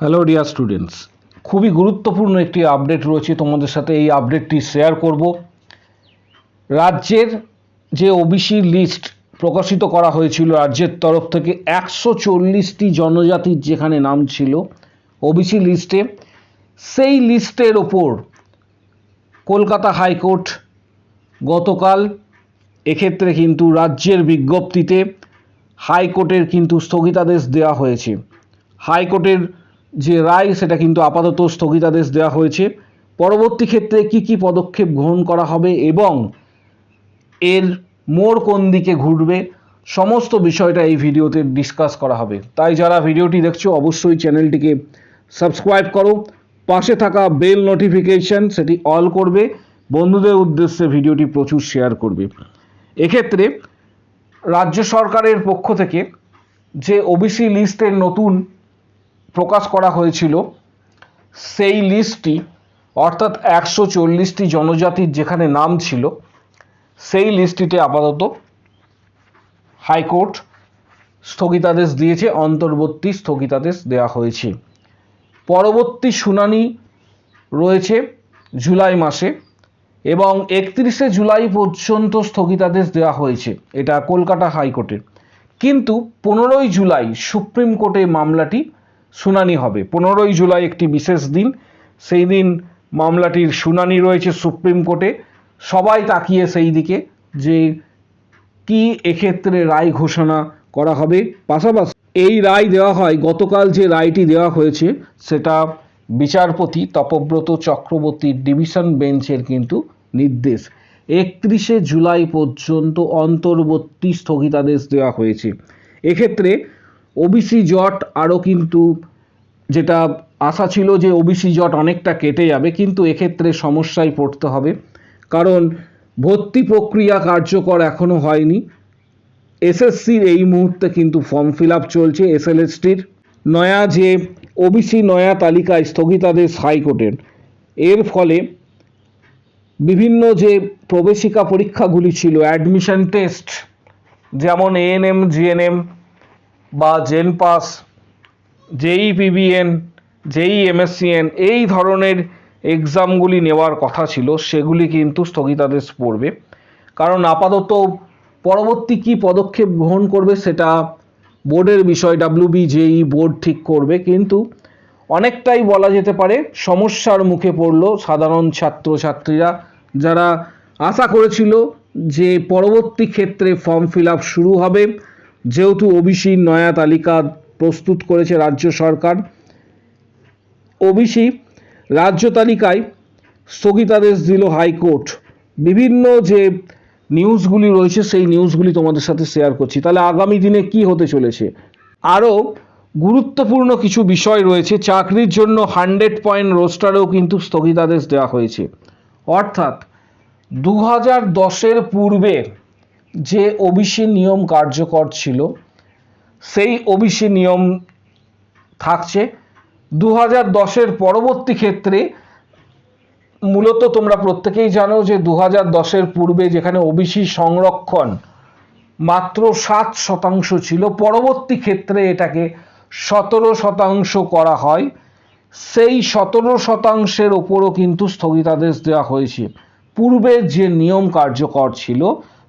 Hello dear students খুবই গুরুত্বপূর্ণ একটি আপডেট রয়েছে তোমাদের সাথে এই আপডেটটি শেয়ার করব। রাজ্যের যে ওবিসি লিস্ট প্রকাশিত করা হয়েছিল, রাজ্যের তরফ থেকে একশো চল্লিশটি জনজাতির যেখানে নাম ছিল ওবিসি লিস্টে সেই লিস্টের ওপর কলকাতা হাইকোর্ট গতকাল এক্ষেত্রে কিন্তু রাজ্যের বিজ্ঞপ্তিতে হাইকোর্টের কিন্তু স্থগিতাদেশ দেওয়া হয়েছে। হাইকোর্টের যে রায়, সেটা কিন্তু আপাতত স্থগিতাদেশ দেওয়া হয়েছে। পরবর্তী ক্ষেত্রে কি কি পদক্ষেপ গ্রহণ করা হবে এবং এর মোড় কোন দিকে ঘুরবে, সমস্ত বিষয়টা এই ভিডিওতে ডিসকাস করা হবে। তাই যারা ভিডিওটি দেখছ, অবশ্যই চ্যানেলটিকে সাবস্ক্রাইব করো। পাশে থাকা বেল নোটিফিকেশন সেটি অল করবে। বন্ধুদের উদ্দেশ্যে ভিডিওটি প্রচুর শেয়ার করবে। এক্ষেত্রে রাজ্য সরকারের পক্ষ থেকে যে ওবিসি লিস্টের নতুন প্রকাশ করা হয়েছিল, সেই লিস্টটি, অর্থাৎ একশো চল্লিশটি জনজাতির যেখানে নাম ছিল, সেই লিস্টটিতে আপাতত হাইকোর্ট স্থগিতাদেশ দিয়েছে, অন্তর্বর্তী স্থগিতাদেশ দেওয়া হয়েছে। পরবর্তী শুনানি রয়েছে জুলাই মাসে এবং একত্রিশে জুলাই পর্যন্ত স্থগিতাদেশ দেওয়া হয়েছে, এটা কলকাতা হাইকোর্টের। কিন্তু পনেরোই জুলাই সুপ্রিম কোর্টে মামলাটি শুনানি হবে। পনেরোই জুলাই একটি বিশেষ দিন। সেই দিন মামলাটির শুনানি রয়েছে সুপ্রিম কোর্টে। সবাই তাকিয়ে সেই দিকে যে কি এক্ষেত্রে রায় ঘোষণা করা হবে। পাশাপাশি এই রায় দেওয়া হয়, গতকাল যে রায়টি দেওয়া হয়েছে, সেটা বিচারপতি তপব্রত চক্রবর্তীর ডিভিশন বেঞ্চের কিন্তু নির্দেশ। একত্রিশে জুলাই পর্যন্ত অন্তর্বর্তী স্থগিতাদেশ দেওয়া হয়েছে। এক্ষেত্রে ওবিসি জট আরও কিন্তু যেটা আশা ছিল যে ওবিসি জট অনেকটা কেটে যাবে, কিন্তু এক্ষেত্রে সমস্যায় পড়তে হবে। কারণ ভর্তি প্রক্রিয়া কার্যকর এখনও হয়নি। এসএসসির এই মুহূর্তে কিন্তু ফর্ম ফিল আপ চলছে এসএলএসটির নয়া যে ওবিসি নয়া তালিকায় স্থগিতাদেশ হাইকোর্টের। এর ফলে বিভিন্ন যে প্রবেশিকা পরীক্ষাগুলি ছিল অ্যাডমিশন টেস্ট যেমন এএনএম জিএনএম বা JENPAS, JE PBN JE MSCN এই ধরনের এক্সামগুলি নেওয়ার কথা ছিল, সেগুলি কিন্তু স্থগিতাদেশ পড়বে। কারণ আপাতত পরবর্তী কি পদক্ষেপ গ্রহণ করবে সেটা বোর্ডের বিষয় ডাব্লিউবি জেই বোর্ড ঠিক করবে, কিন্তু অনেকটাই বলা যেতে পারে সমস্যার মুখে পড়ল সাধারণ ছাত্রছাত্রীরা, যারা আশা করেছিল যে পরবর্তী ক্ষেত্রে ফর্ম ফিল শুরু হবে। যেহেতু ওবিসির নয়া তালিকা প্রস্তুত করেছে রাজ্য সরকার ওবিসি রাজ্য তালিকায় স্থগিতাদেশ দিল হাইকোর্ট। বিভিন্ন যে নিউজগুলি রয়েছে, সেই নিউজগুলি তোমাদের সাথে শেয়ার করছি। তাহলে আগামী দিনে কি হতে চলেছে? আরও গুরুত্বপূর্ণ কিছু বিষয় রয়েছে। চাকরির জন্য হান্ড্রেড পয়েন্ট রোস্টারেও কিন্তু স্থগিতাদেশ দেওয়া হয়েছে। অর্থাৎ দু হাজার দশের পূর্বে যে ওবিসি নিয়ম কার্যকর ছিল, সেই ওবিসি নিয়ম থাকছে। দু হাজার দশের পরবর্তী ক্ষেত্রে মূলত তোমরা প্রত্যেকেই জানো যে দু হাজার দশের পূর্বে যেখানে ওবিসি সংরক্ষণ মাত্র সাত শতাংশ ছিল, পরবর্তী ক্ষেত্রে এটাকে সতেরো শতাংশ করা হয়। সেই সতেরো শতাংশের ওপরও কিন্তু স্থগিতাদেশ দেওয়া হয়েছে। পূর্বে যে নিয়ম কার্যকর ছিল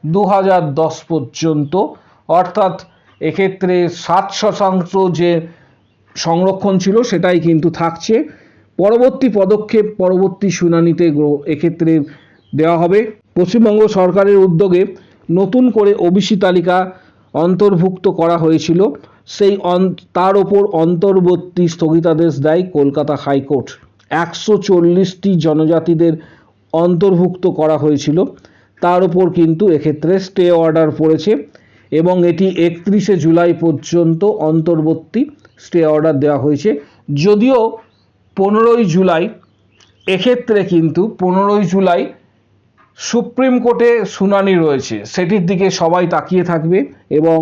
দু হাজার দশ পর্যন্ত। অর্থাৎ এক্ষেত্রে সাত শতাংশ যে সংরক্ষণ ছিল সেটাই কিন্তু থাকছে। পরবর্তী পদক্ষেপ পরবর্তী শুনানিতে এক্ষেত্রে দেওয়া হবে। পশ্চিমবঙ্গ সরকারের উদ্যোগে নতুন করে ওবিসি তালিকা অন্তর্ভুক্ত করা হয়েছিল। সেই তার ওপর অন্তর্বর্তী স্থগিতাদেশ দেয় কলকাতা হাইকোর্ট। একশো চল্লিশটি জনজাতিদের অন্তর্ভুক্ত করা হয়েছিল। তার উপর কিন্তু এক্ষেত্রে স্টে অর্ডার পড়েছে এবং এটি একত্রিশে জুলাই পর্যন্ত অন্তর্বর্তী স্টে অর্ডার দেওয়া হয়েছে। যদিও পনেরোই জুলাই, এক্ষেত্রে কিন্তু পনেরোই জুলাই সুপ্রিম কোর্টে শুনানি রয়েছে। সেটির দিকে সবাই তাকিয়ে থাকবে এবং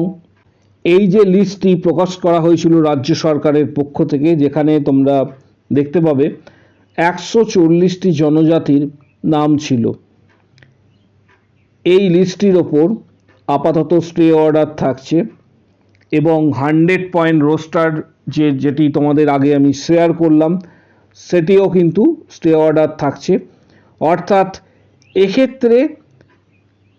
এই যে লিস্টটি প্রকাশ করা হয়েছিল রাজ্য সরকারের পক্ষ থেকে, যেখানে তোমরা দেখতে পাবে, একশো চল্লিশটি জনজাতির নাম ছিল। এই লিস্টটির ওপর আপাতত স্টে অর্ডার থাকছে এবং হান্ড্রেড পয়েন্ট রোস্টার যে যেটি তোমাদের আগে আমি শেয়ার করলাম, সেটিও কিন্তু স্টে অর্ডার থাকছে। অর্থাৎ এক্ষেত্রে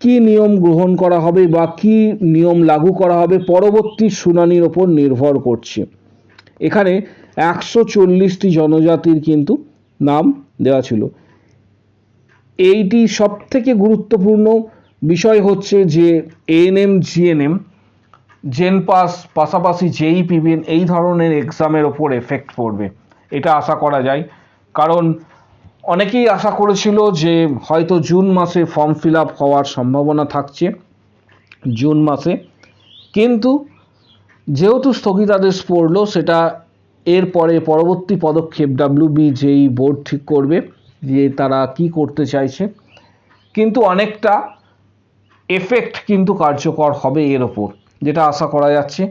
কি নিয়ম গ্রহণ করা হবে বা কি নিয়ম লাগু করা হবে পরবর্তী শুনানির ওপর নির্ভর করছে। এখানে একশো চল্লিশটি জনজাতির কিন্তু নাম দেওয়া ছিল। এইটি সব থেকে গুরুত্বপূর্ণ বিষয় হচ্ছে যে এএনএম জিএনএম জেন পাস পাশাপাশি যেই পিবিএন এই ধরনের এক্সামের ওপর এফেক্ট পড়বে। এটা আশা করা যায়। কারণ অনেকেই আশা করেছিল যে হয়তো জুন মাসে ফর্ম ফিল আপ হওয়ার সম্ভাবনা থাকছে, জুন মাসে। কিন্তু যেহেতু স্থগিতাদেশ পড়ল, সেটা এরপরে পরবর্তী পদক্ষেপ ডাব্লিউবি যেই বোর্ড ঠিক করবে যে তারা কি করতে চাইছে। কিন্তু অনেকটা এফেক্ট কিন্তু কার্যকর হবে এর ওপর, যেটা আশা করা যাচ্ছে।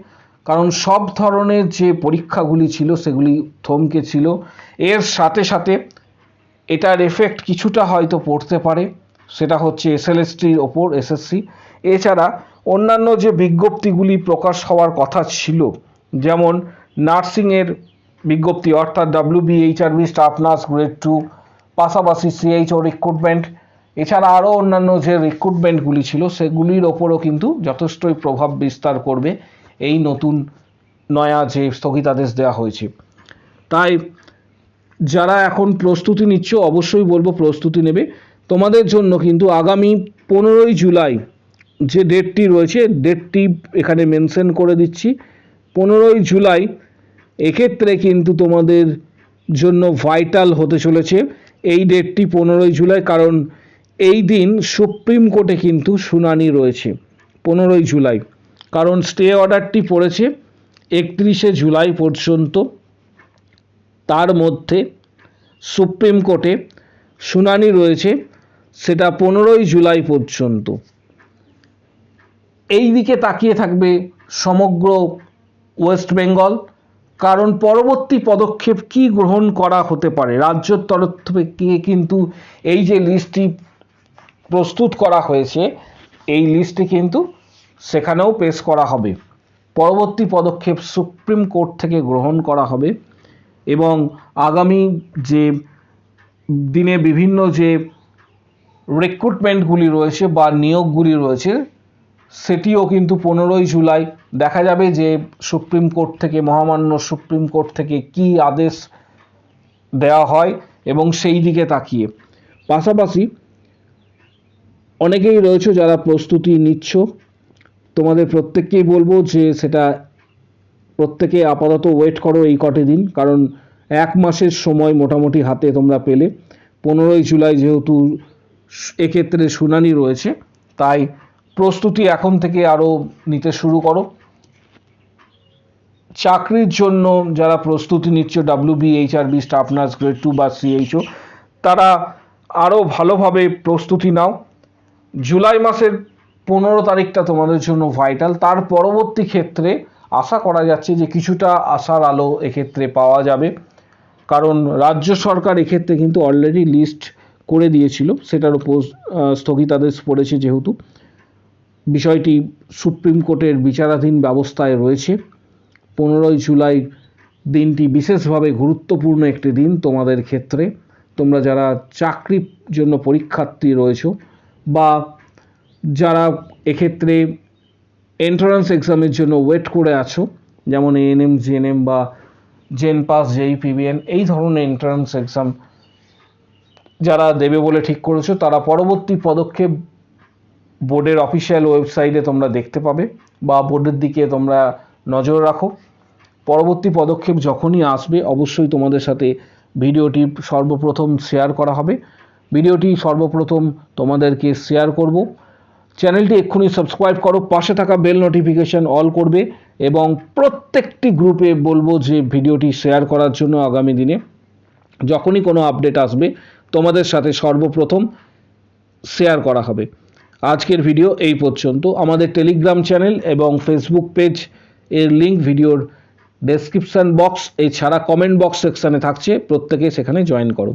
কারণ সব ধরনের যে পরীক্ষাগুলি ছিল, সেগুলি থমকে ছিল। এর সাথে সাথে এটার এফেক্ট কিছুটা হয়তো পড়তে পারে, সেটা হচ্ছে এসএলএসটির ওপর এসএসসি এছাড়া অন্যান্য যে বিজ্ঞপ্তিগুলি প্রকাশ হওয়ার কথা ছিল, যেমন নার্সিংয়ের বিজ্ঞপ্তি, অর্থাৎ WBHRB staff nurse grade two, পাশাপাশি সিএইচ সিএইচও রিক্রুটমেন্ট এছাড়া আরও অন্যান্য যে রিক্রুটমেন্টগুলি ছিল, সেগুলির ওপরও কিন্তু যথেষ্টই প্রভাব বিস্তার করবে এই নতুন নয়া যে স্থগিতাদেশ দেওয়া হয়েছে। তাই যারা এখন প্রস্তুতি নিচ্ছ, অবশ্যই বলব প্রস্তুতি নেবে। তোমাদের জন্য কিন্তু আগামী পনেরোই জুলাই যে ডেটটি রয়েছে ডেটটি এখানে মেনশন করে দিচ্ছি। পনেরোই জুলাই এক্ষেত্রে কিন্তু তোমাদের জন্য ভাইটাল হতে চলেছে এই ডেটটি পনেরোই জুলাই, কারণ এই দিন সুপ্রিম কোর্টে কিন্তু শুনানি রয়েছে, পনেরোই জুলাই। কারণ স্টে অর্ডারটি পড়েছে একত্রিশে জুলাই পর্যন্ত। তার মধ্যে সুপ্রিম কোর্টে শুনানি রয়েছে সেটা পনেরোই জুলাই পর্যন্ত। এই দিকে তাকিয়ে থাকবে সমগ্র ওয়েস্ট বেঙ্গল, কারণ পরবর্তী পদক্ষেপ কি গ্রহণ করা হতে পারে? রাজ্যের তরফ থেকে কিন্তু এই যে লিস্টটি প্রস্তুত করা হয়েছে, এই লিস্টটি কিন্তু সেখানেও পেশ করা হবে। পরবর্তী পদক্ষেপ সুপ্রিম কোর্ট থেকে গ্রহণ করা হবে এবং আগামী যে দিনে বিভিন্ন যে রিক্রুটমেন্টগুলি রয়েছে বা নিয়োগগুলি রয়েছে, সেটিও কিন্তু পনেরোই জুলাই। দেখা যাবে যে সুপ্রিম কোর্ট থেকে, মহামান্য সুপ্রিম কোর্ট থেকে কি আদেশ দেওয়া হয় এবং সেই দিকে তাকিয়ে। পাশাপাশি অনেকেই রয়েছে যারা প্রস্তুতি নিচ্ছ। তোমাদের প্রত্যেককেই বলব যে সেটা প্রত্যেকে আপাতত ওয়েট করো এই কটি দিন, কারণ এক মাসের সময় মোটামুটি হাতে তোমরা পেলে। পনেরোই জুলাই যেহেতু এক্ষেত্রে শুনানি রয়েছে, তাই প্রস্তুতি এখন থেকে আরও নিতে শুরু করো। চাকরির জন্য যারা প্রস্তুতি নিচ্ছ WB HRB staff nurse grade two বা সিএইচও তারা আরও ভালোভাবে প্রস্তুতি নাও। জুলাই মাসের পনেরো তারিখটা তোমাদের জন্য ভাইটাল তার পরবর্তী ক্ষেত্রে আশা করা যাচ্ছে যে কিছুটা আশার আলো এক্ষেত্রে পাওয়া যাবে। কারণ রাজ্য সরকার এক্ষেত্রে কিন্তু অলরেডি লিস্ট করে দিয়েছিল। সেটার উপর স্থগিতাদেশ পড়েছে যেহেতু। বিষয়টি সুপ্রিম কোর্টের বিচারাধীন ব্যবস্থায় রয়েছে। পনেরোই জুলাই দিনটি বিশেষভাবে গুরুত্বপূর্ণ একটি দিন তোমাদের ক্ষেত্রে। তোমরা যারা চাকরির জন্য পরীক্ষার্থী রয়েছো বা যারা এক্ষেত্রে এন্ট্রান্স এক্সামের জন্য ওয়েট করে আছো, যেমন এএনএম জিএনএম বা জেন পাস জেই পিবিএন এই ধরনের এন্ট্রান্স এক্সাম যারা দেবে বলে ঠিক করেছ, তারা পরবর্তী পদক্ষেপ বোর্ডের অফিসিয়াল ওয়েবসাইটে তোমরা দেখতে পাবে বা বোর্ডের দিকে তোমরা নজর রাখো। পরবর্তী পদক্ষেপ যখনই আসবে, অবশ্যই তোমাদের সাথে ভিডিওটি সর্বপ্রথম শেয়ার করা হবে। ভিডিওটি সর্বপ্রথম তোমাদেরকে শেয়ার করব। চ্যানেলটি এক্ষুনি সাবস্ক্রাইব করো, পাশে থাকা বেল নোটিফিকেশন অল করবে এবং প্রত্যেকটি গ্রুপে বলব যে ভিডিওটি শেয়ার করার জন্য আগামী দিনে যখনই কোনো আপডেট আসবে, তোমাদের সাথে সর্বপ্রথম শেয়ার করা হবে। আজকের ভিডিও এই পর্যন্ত। আমাদের টেলিগ্রাম চ্যানেল এবং ফেসবুক পেজ এর লিঙ্ক ভিডিওর ডেসক্রিপশন বক্স এছাড়া কমেন্ট বক্স সেকশানে থাকছে। প্রত্যেকে সেখানে জয়েন করো।